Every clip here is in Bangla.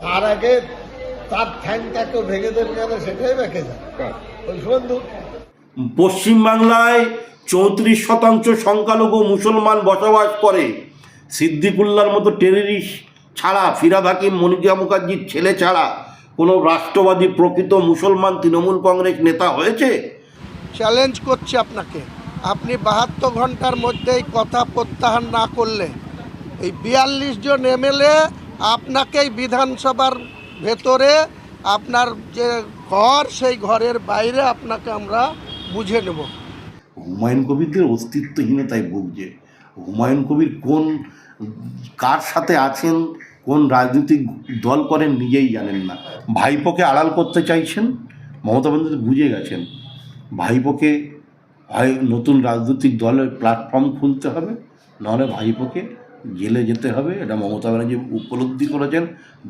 তার আগে তার ঠ্যাংটাকে ভেঙে দেবে কেন সেটাই বেঁকে যায় ওই বন্ধু। পশ্চিমবাংলায় চৌত্রিশ শতাংশ সংখ্যালঘু মুসলমান বসবাস করে। সিদ্দিকুল্লার মতো টেররিস্ট ছাড়া ফিরাদ হাকিম মনিকা মুখার্জির ছেলে ছাড়া কোনো রাষ্ট্রবাদী প্রকৃত মুসলমান তৃণমূল কংগ্রেস নেতা হয়েছে? চ্যালেঞ্জ করছি আপনাকে। আপনি বাহাত্তর ঘণ্টার মধ্যেই কথা প্রত্যাহার না করলে এই বিয়াল্লিশ জন এমএলএ আপনাকেই বিধানসভার ভেতরে আপনার যে ঘর, সেই ঘরের বাইরে আপনাকে আমরা বুঝে নেব। হুমায়ুন কবিরদের অস্তিত্বহীনতায় ভুগছে। হুমায়ুন কবির কোন, কার সাথে আছেন, কোন রাজনৈতিক দল করেন নিজেই জানেন না। ভাইপোকে আড়াল করতে চাইছেন, মমতা বন্দ্যোপাধ্যায় বুঝে গেছেন। ভাইপোকে নতুন রাজনৈতিক দলের প্ল্যাটফর্ম খুলতে হবে নাহলে ভাইপোকে জেলে যেতে হবে। এটা মমতা ব্যানার্জি উপলব্ধি করেছেন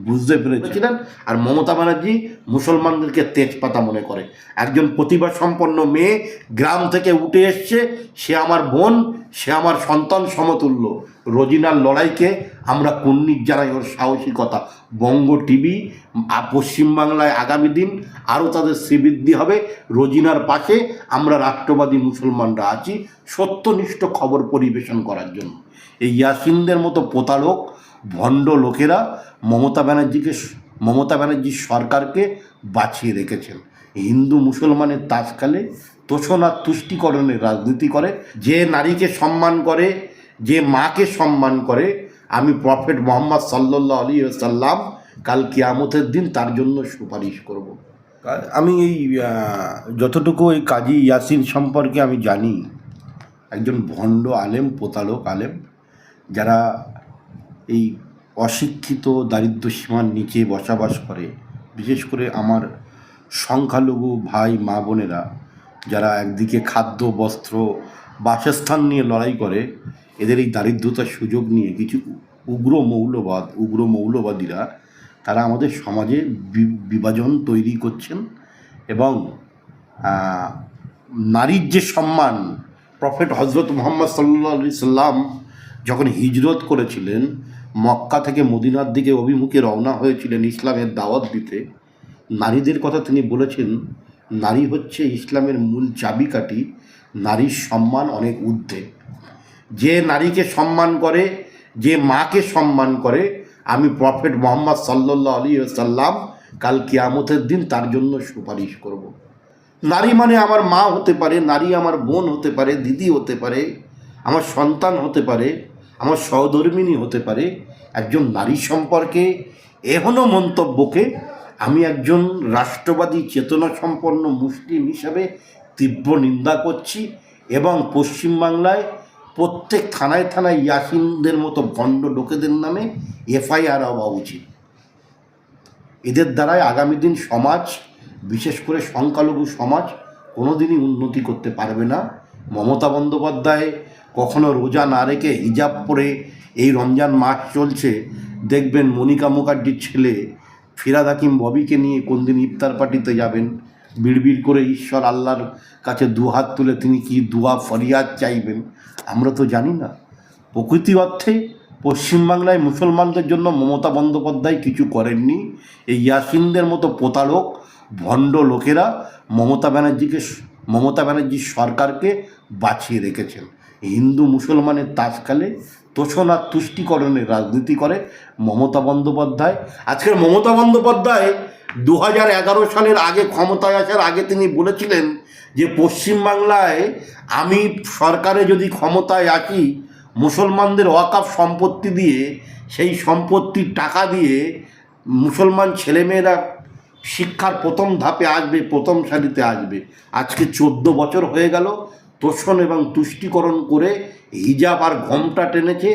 বুঝতে পেরেছিলেন আর মমতা ব্যানার্জি মুসলমানদেরকে তেজপাতা মনে করে। একজন প্রতিভা সম্পন্ন মেয়ে গ্রাম থেকে উঠে এসছে সে আমার বোন সে আমার সন্তান সমতুল্য। রোজিনার লড়াইকে আমরা কুন্নিক জানাই ওর সাহসিকতা। বঙ্গ টিভি পশ্চিমবাংলায় আগামী দিন আরও তাদের শ্রীবৃদ্ধি হবে। রোজিনার পাশে আমরা রাষ্ট্রবাদী মুসলমানরা আছি। সত্যনিষ্ঠ খবর পরিবেশন করার জন্য। এই ইয়াসিনদের মতো প্রতারক, ভণ্ড লোকেরা মমতা ব্যানার্জিকে মমতা ব্যানার্জির সরকারকে বাঁচিয়ে রেখেছেন। হিন্দু মুসলমানের তাজকালে তোষণা তুষ্টিকরণের রাজনীতি করে, যে নারীকে সম্মান করে, যে মাকে সম্মান করে, আমি প্রফেট মোহাম্মদ সাল্লাহ আলী সাল্লাম কাল কিয়ামতের দিন তার জন্য সুপারিশ করব। আমি এই যতটুকু ওই কাজী ইয়াসিন সম্পর্কে আমি জানি, একজন ভণ্ড আলেম পোতালক আলেম যারা এই অশিক্ষিত দারিদ্র সীমার নিচে বসবাস করে, বিশেষ করে আমার সংখ্যালঘু ভাই, মা বোনেরা, যারা একদিকে খাদ্য, বস্ত্র, বাসস্থান নিয়ে লড়াই করে, এদের এই দারিদ্রতার সুযোগ নিয়ে কিছু উগ্র মৌলবাদ, উগ্র মৌলবাদীরা, তারা আমাদের সমাজে বিভাজন তৈরি করছেন এবং নারীর যে সম্মান, প্রফেট হজরত মোহাম্মদ সাল্লা সাল্লাম যখন হিজরত করেছিলেন, মক্কা থেকে মদিনার দিকে অভিমুখে রওনা হয়েছিলেন ইসলামের দাওয়াত দিতে, নারীদের কথা তিনি বলেছেন, নারী হচ্ছে ইসলামের মূল চাবিকাঠি, নারীর সম্মান অনেক ঊর্ধ্বে যে নারীকে সম্মান করে, যে মাকে সম্মান করে, আমি প্রফেট মোহাম্মদ সাল্লাহ আলী সাল্লাম কাল কিয়ামতের দিন তার জন্য সুপারিশ করব। নারী মানে আমার মা হতে পারে, নারী আমার বোন হতে পারে, দিদি হতে পারে আমার সন্তান হতে পারে, আমার সহধর্মিনী হতে পারে, একজন নারী সম্পর্কে এখনও মন্তব্যকে আমি একজন রাষ্ট্রবাদী চেতনা সম্পন্ন মুসলিম হিসাবে তীব্র নিন্দা করছি এবং পশ্চিমবাংলায় প্রত্যেক থানায় থানায় ইয়াসিনদের মতো ভণ্ড লোকেদের নামে এফআইআর হওয়া উচিত। এদের দ্বারাই আগামী দিন সমাজ, বিশেষ করে সংখ্যালঘু সমাজ কোনোদিনই উন্নতি করতে পারবে না। মমতা বন্দ্যোপাধ্যায় কখনো রোজা না রেখে হিজাব পরে এই রমজান মাস চলছে, দেখবেন মনিকা মুখার্জির ছেলে ফিরাদ হাকিম ববিকে নিয়ে কোনদিন ইফতার পার্টিতে যাবেন। বিড়বিড় করে ঈশ্বর আল্লাহর কাছে দুহাত তুলে তিনি কি দুয়া ফরিয়াদ চাইবেন, আমরা তো জানি না। প্রকৃতি অর্থে পশ্চিমবাংলায় মুসলমানদের জন্য মমতা বন্দ্যোপাধ্যায় কিছু করেননি। এই ইয়াসিনদের মতো প্রতারক, ভণ্ড লোকেরা মমতা ব্যানার্জিকে মমতা ব্যানার্জির সরকারকে বাঁচিয়ে রেখেছেন। হিন্দু মুসলমানের তাজকালে তোষণা তুষ্টিকরণের রাজনীতি করে মমতা বন্দ্যোপাধ্যায়। আজকের মমতা বন্দ্যোপাধ্যায় দু এগারো সালের আগে ক্ষমতায় আসার আগে তিনি বলেছিলেন যে, পশ্চিমবাংলায় আমি সরকারে যদি ক্ষমতায় আসি, মুসলমানদের ওয়াকাফ সম্পত্তি দিয়ে, সেই সম্পত্তির টাকা দিয়ে মুসলমান ছেলেমেয়েরা শিক্ষার প্রথম ধাপে আসবে, প্রথম সারিতে আসবে। আজকে চোদ্দ বছর হয়ে গেল তোষণ এবং তুষ্টিকরণ করে হিজাব আর ঘমটা টেনেছে,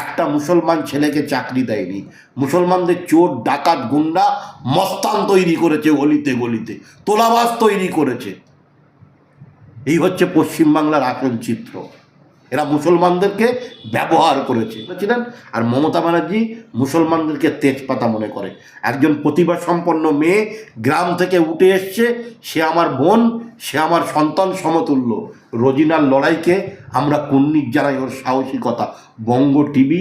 একটা মুসলমান ছেলেকে চাকরি দেয়নি। মুসলমানদের চোর, ডাকাত, গুন্ডা মস্তান তৈরি করেছে গলিতে গলিতে তোলাবাস তৈরি করেছে। এই হচ্ছে পশ্চিমবাংলার আসল চিত্র। এরা মুসলমানদেরকে ব্যবহার করেছে, বুঝেছিলেন? আর মমতা ব্যানার্জি মুসলমানদেরকে তেজপাতা মনে করে। একজন প্রতিভা সম্পন্ন মেয়ে গ্রাম থেকে উঠে এসছে, সে আমার বোন, সে আমার সন্তান সমতুল্য। রোজিনার লড়াইকে আমরা কুন্নিক জানাই ওর সাহসিকতা। বঙ্গ টিভি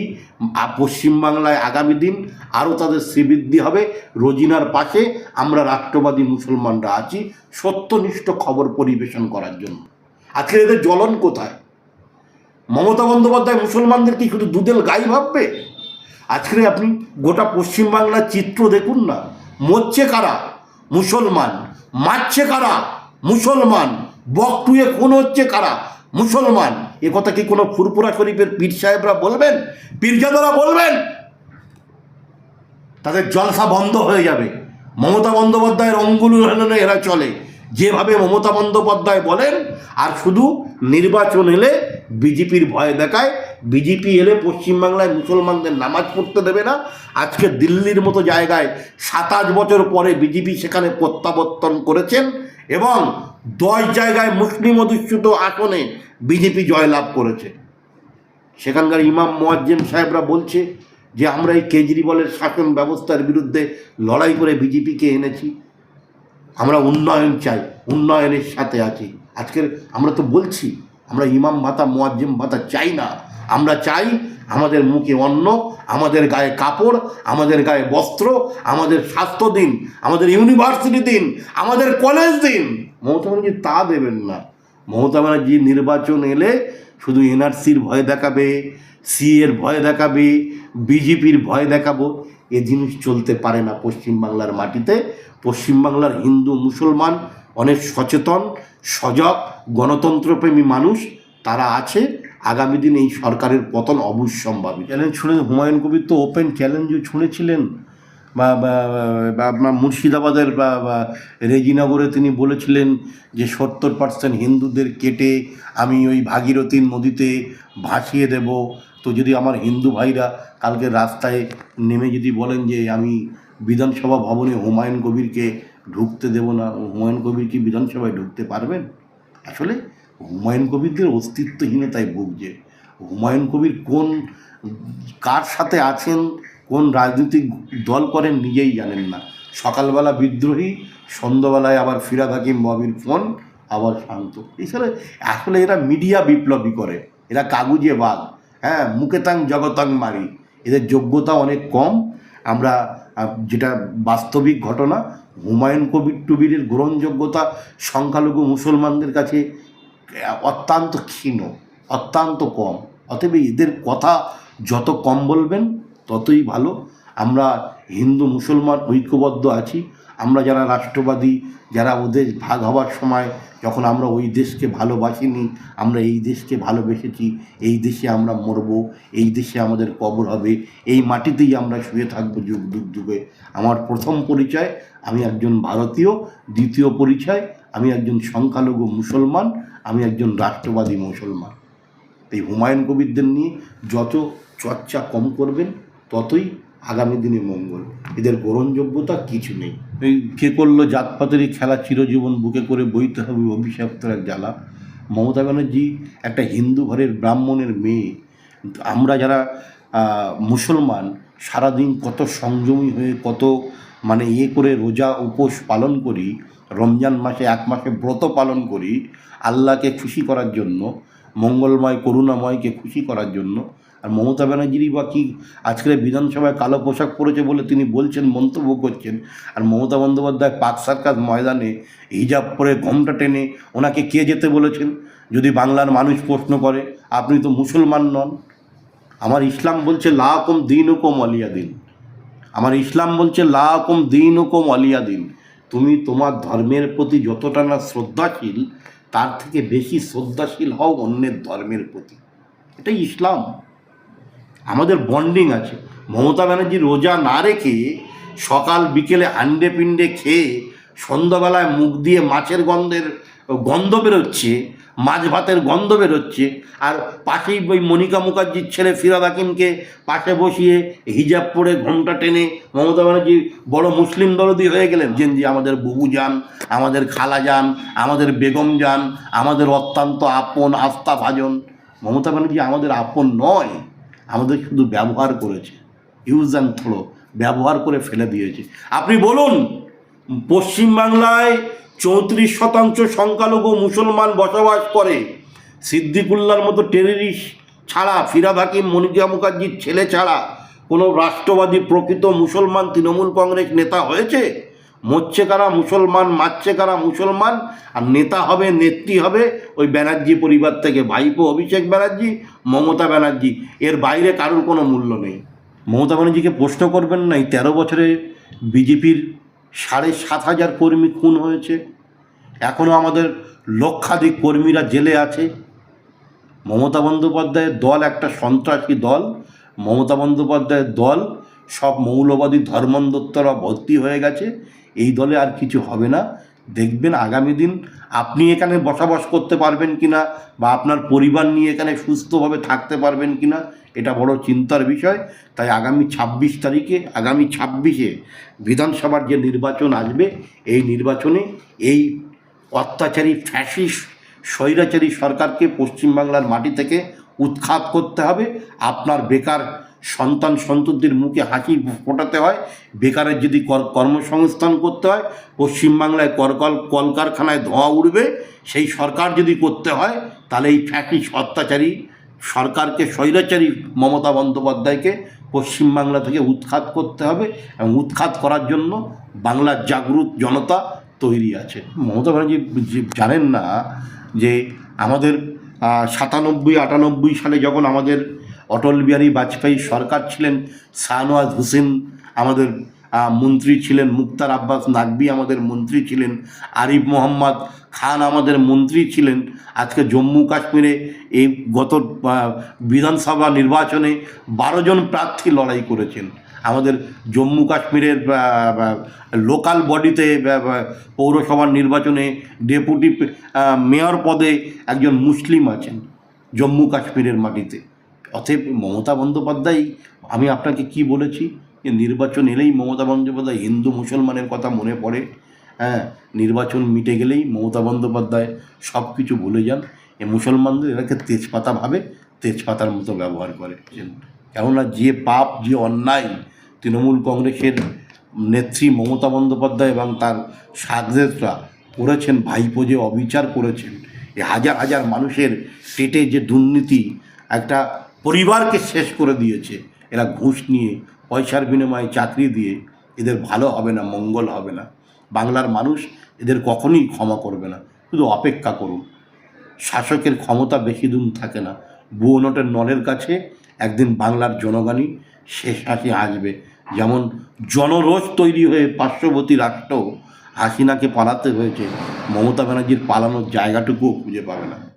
পশ্চিমবাংলায় আগামী দিন আরও তাদের শ্রীবৃদ্ধি হবে। রোজিনার পাশে আমরা রাষ্ট্রবাদী মুসলমানরা আছি। সত্যনিষ্ঠ খবর পরিবেশন করার জন্য। আজকে এদের জ্বলন কোথায়? মমতা বন্দ্যোপাধ্যায় মুসলমানদের কি শুধু দুধেল গাই ভাববে? আজকে আপনি গোটা পশ্চিমবাংলার চিত্র দেখুন না। মরছে কারা? মুসলমান। মারছে কারা? মুসলমান। বকটুয়ে কোন হচ্ছে কারা? মুসলমান। এ কথা কি কোনো ফুরপুরা শরীফের পীর সাহেবরা বলবেন? পীরজাদারা বলবেন? তাদের জলসা বন্ধ হয়ে যাবে। মমতা বন্দ্যোপাধ্যায়ের অঙ্গুল হেলনে এরা চলে। যেভাবে মমতা বন্দ্যোপাধ্যায় বলেন, আর শুধু নির্বাচন এলে বিজেপির ভয় দেখায়। বিজেপি এলে পশ্চিমবাংলায় মুসলমানদের নামাজ পড়তে দেবে না। আজকে দিল্লির মতো জায়গায় সাতাশ বছর পরে বিজেপি সেখানে প্রত্যাবর্তন করেছেন এবং দশ জায়গায় মুসলিম অধিষ্ঠিত আসনে বিজেপি জয়লাভ করেছে। সেখানকার ইমাম মোয়াজ্জেম সাহেবরা বলছে যে, আমরা এই কেজরিওয়ালের শাসন ব্যবস্থার বিরুদ্ধে লড়াই করে বিজেপিকে এনেছি। আমরা উন্নয়ন চাই, উন্নয়নের সাথে আছি। আজকের আমরা তো বলছি আমরা ইমাম ভাতা, মোয়াজ্জেম ভাতা চাই না। আমরা চাই আমাদের মুখে অন্ন, আমাদের গায়ে কাপড়, আমাদের গায়ে বস্ত্র, আমাদের স্বাস্থ্য দিন, আমাদের ইউনিভার্সিটি দিন, আমাদের কলেজ দিন। মমতা ব্যানার্জি তা দেবেন না। মমতা ব্যানার্জি নির্বাচন এলে শুধু এনআরসির ভয় দেখাবে, সি এর ভয় দেখাবে, বিজেপির ভয় দেখাবো। এ জিনিস চলতে পারে না পশ্চিমবাংলার মাটিতে। পশ্চিমবাংলার হিন্দু মুসলমান অনেক সচেতন সজাগ, গণতন্ত্রপ্রেমী মানুষ তারা আছে। আগামী দিন এই সরকারের পতন অবশ্যম্ভাবী। চ্যালেঞ্জ শুনে হুমায়ুন কবির তো ওপেন চ্যালেঞ্জও ছুঁড়েছিলেন বা আপনার মুর্শিদাবাদের বা রেজিনগরে তিনি বলেছিলেন যে, সত্তর পার্সেন্ট হিন্দুদের কেটে আমি ওই ভাগীরথী নদীতে ভাসিয়ে দেব। তো যদি আমার হিন্দু ভাইরা কালকে রাস্তায় নেমে যদি বলেন যে, আমি বিধানসভা ভবনে হুমায়ুন কবিরকে ঢুকতে দেব না। হুমায়ুন কবির কি বিধানসভায় ঢুকতে পারবেন? আসলে হুমায়ুন কবিরদের অস্তিত্বহীনতায় ভুগছে হুমায়ুন কবির কোন, কার সাথে আছেন, কোন রাজনৈতিক দল করেন নিজেই জানেন না। সকালবেলা বিদ্রোহী, সন্ধ্যাবেলায় আবার ফিরাদ হাকিম ববির ফোন, আবার শান্ত। এছাড়া আসলে এরা মিডিয়া বিপ্লবী করে। এরা কাগুজে বাঘ। হ্যাঁ মুকেতাং জগতাং মারি। এদের যোগ্যতা অনেক কম। আমরা যেটা বাস্তবিক ঘটনা হুমায়ুন কবির টুবিরের গ্রহণযোগ্যতা সংখ্যালঘু মুসলমানদের কাছে অত্যন্ত ক্ষীণ, অত্যন্ত কম। অতএব এদের কথা যত কম বলবেন, ততই ভালো। আমরা হিন্দু মুসলমান ঐক্যবদ্ধ আছি। আমরা যারা রাষ্ট্রবাদী, যারা ওদের ভাগ হওয়ার সময় যখন আমরা ওই দেশকে ভালোবাসিনি, আমরা এই দেশকে ভালোবেসেছি, এই দেশে আমরা মরব, এই দেশে আমাদের কবর হবে, এই মাটিতেই আমরা শুয়ে থাকব যুগ যুগ, যুগে। আমার প্রথম পরিচয়, আমি একজন ভারতীয়। দ্বিতীয় পরিচয়, আমি একজন সংখ্যালঘু মুসলমান, আমি একজন রাষ্ট্রবাদী মুসলমান। এই হুমায়ুন কবিরদের নিয়ে যত চর্চা কম করবেন, ততই আগামী দিনে মঙ্গল। এদের গ্রহণযোগ্যতা কিছু নেই। এই কে করল জাতপাতেরই খেলা চিরজীবন বুকে করে বইতে হবে অভিশপ্তর এক জ্বালা। মমতা ব্যানার্জি একটা হিন্দু ঘরের ব্রাহ্মণের মেয়ে। আমরা যারা মুসলমান, সারাদিন কত সংযমী হয়ে কত মানে ইয়ে করে রোজা উপোস পালন করি, রমজান মাসে এক মাসে ব্রত পালন করি, আল্লাহকে খুশি করার জন্য, মঙ্গলময়, করুণাময়কে খুশি করার জন্য আর মমতা ব্যানার্জিরই বা কী আজকের বিধানসভায় কালো পোশাক পরেছে বলে তিনি বলছেন, মন্তব্য করছেন। আর মমতা বন্দ্যোপাধ্যায় পাক সার্কাস ময়দানে হিজাব পরে ঘোমটা টেনে ওনাকে কে যেতে বলেছেন? যদি বাংলার মানুষ প্রশ্ন করে, আপনি তো মুসলমান নন। আমার ইসলাম বলছে লা কম দিন হুকুম অলিয়া দিন। আমার ইসলাম বলছে লা কম দিন হুকুম অলিয়া দিন। তুমি তোমার ধর্মের প্রতি যতটা না শ্রদ্ধাশীল, তার থেকে বেশি শ্রদ্ধাশীল হও অন্যের ধর্মের প্রতি। এটাই ইসলাম। আমাদের বন্ডিং আছে। মমতা ব্যানার্জি রোজা না রেখে সকাল বিকেলে আন্ডে পিণ্ডে খেয়ে সন্ধ্যাবেলায় মুখ দিয়ে মাছের গন্ধের গন্ধ বেরোচ্ছে, মাছ ভাতের গন্ধ বেরোচ্ছে, আর পাশেই ওই মনিকা মুখার্জির ছেলে ফিরাদ হাকিমকে পাশে বসিয়ে হিজাব পরে ঘোমটা টেনে মমতা ব্যানার্জি বড় মুসলিম দরদি হয়ে গেলেন। যেন যে আমাদের বুবু যান, আমাদের খালা যান, আমাদের বেগম যান, আমাদের অত্যন্ত আপন আস্থা ভাজন মমতা ব্যানার্জি আমাদের আপন নয়। আমাদের শুধু ব্যবহার করেছে। ইউজ অ্যান্ড থ্রো ব্যবহার করে ফেলে দিয়েছে। আপনি বলুন পশ্চিমবাংলায় চৌত্রিশ শতাংশ সংখ্যালঘু মুসলমান বসবাস করে। সিদ্দিকুল্লার মতো টেররিস্ট ছাড়া, ফিরাদ হাকিম, মনিকা মুখার্জির ছেলে ছাড়া কোনো রাষ্ট্রবাদী প্রকৃত মুসলমান তৃণমূল কংগ্রেস নেতা হয়েছে? মরছে কারা মুসলমান, মারছে কারা মুসলমান, আর নেতা হবে, নেত্রী হবে, ওই ব্যানার্জি পরিবার থেকে। ভাইপো অভিষেক ব্যানার্জি, মমতা ব্যানার্জি। এর বাইরে কারোর কোনো মূল্য নেই। মমতা ব্যানার্জিকে প্রশ্ন করবেন না, এই তেরো বছরে বিজেপির সাড়ে সাত হাজার কর্মী খুন হয়েছে। এখনও আমাদের লক্ষাধিক কর্মীরা জেলে আছে। মমতা বন্দ্যোপাধ্যায়ের দল একটা সন্ত্রাসী দল। মমতা বন্দ্যোপাধ্যায়ের দল সব মৌলবাদী ধর্মান্ধত্বরা ভর্তি হয়ে গেছে। এই দলে আর কিছু হবে না। দেখবেন আগামী দিন আপনি এখানে বসবাস করতে পারবেন কিনা বা আপনার পরিবার নিয়ে এখানে সুস্থভাবে থাকতে পারবেন কিনা, এটা বড় চিন্তার বিষয়। তাই আগামী ছাব্বিশ তারিখে, আগামী ছাব্বিশে বিধানসভার যে নির্বাচন আসবে, এই নির্বাচনে এই অত্যাচারী ফ্যাসিস্ট, স্বৈরাচারী সরকারকে পশ্চিমবাংলার মাটি থেকে উৎখাত করতে হবে। আপনার বেকার সন্তান সন্ততির মুখে হাসি ফোটাতে হয়। বেকারের যদি কর- কর্মসংস্থান করতে হয়, পশ্চিমবাংলায় করকল কলকারখানায় ধোঁয়া উঠবে, সেই সরকার যদি করতে হয়, তাহলে এই ফ্যাসিস্ট অত্যাচারী সরকারকে, স্বৈরাচারী মমতা বন্দ্যোপাধ্যায়কে পশ্চিমবাংলা থেকে উৎখাত করতে হবে এবং উৎখাত করার জন্য বাংলার জাগরুক জনতা তৈরি আছে। মমতা ব্যানার্জি জানেন না যে আমাদের সাতানব্বই, আটানব্বই সালে যখন আমাদের অটল বিহারী বাজপেয়ী সরকার ছিলেন, শাহনওয়াজ হোসেন আমাদের মন্ত্রী ছিলেন, মুক্তার আব্বাস নাকবি আমাদের মন্ত্রী ছিলেন, আরিফ মোহাম্মদ খান আমাদের মন্ত্রী ছিলেন। আজকে জম্মু কাশ্মীরে এই গত বিধানসভা নির্বাচনে বারো জন প্রার্থী লড়াই করেছেন। আমাদের জম্মু কাশ্মীরের লোকাল বডিতে পৌরসভার নির্বাচনে ডেপুটি মেয়র পদে একজন মুসলিম আছেন জম্মু কাশ্মীরের মাটিতে। অতএব মমতা বন্দ্যোপাধ্যায়, আমি আপনাকে কি বলেছি? যে নির্বাচন এলেই মমতা বন্দ্যোপাধ্যায় হিন্দু মুসলমানের কথা মনে পড়ে। হ্যাঁ নির্বাচন মিটে গেলেই মমতা বন্দ্যোপাধ্যায় সব কিছু ভুলে যান। এ মুসলমানদের এটাকে তেজপাতা ভাবে তেজপাতার মতো ব্যবহার করে। কেননা যে পাপ, যে অন্যায় তৃণমূল কংগ্রেসের নেত্রী মমতা বন্দ্যোপাধ্যায় এবং তার সাগরেদরা করেছেন, ভাইপো যে অবিচার করেছেন এই হাজার হাজার মানুষের পেটে যে দুর্নীতি, একটা পরিবারকে শেষ করে দিয়েছে। এরা ঘুষ নিয়ে, পয়সার বিনিময়ে চাকরি দিয়ে, এদের ভালো হবে না, মঙ্গল হবে না। বাংলার মানুষ এদের কখনোই ক্ষমা করবে না। শুধু অপেক্ষা করুন। শাসকের ক্ষমতা বেশি দিন থাকে না। বুয়নটের নলের কাছে একদিন বাংলার জনগণই শেষ হাসি আসবে যেমন জনরোষ তৈরি হয়ে পার্শ্ববর্তী রাষ্ট্র হাসিনাকে পালাতে হয়েছে, মমতা ব্যানার্জির পালানোর জায়গাটুকুও খুঁজে পাবে না।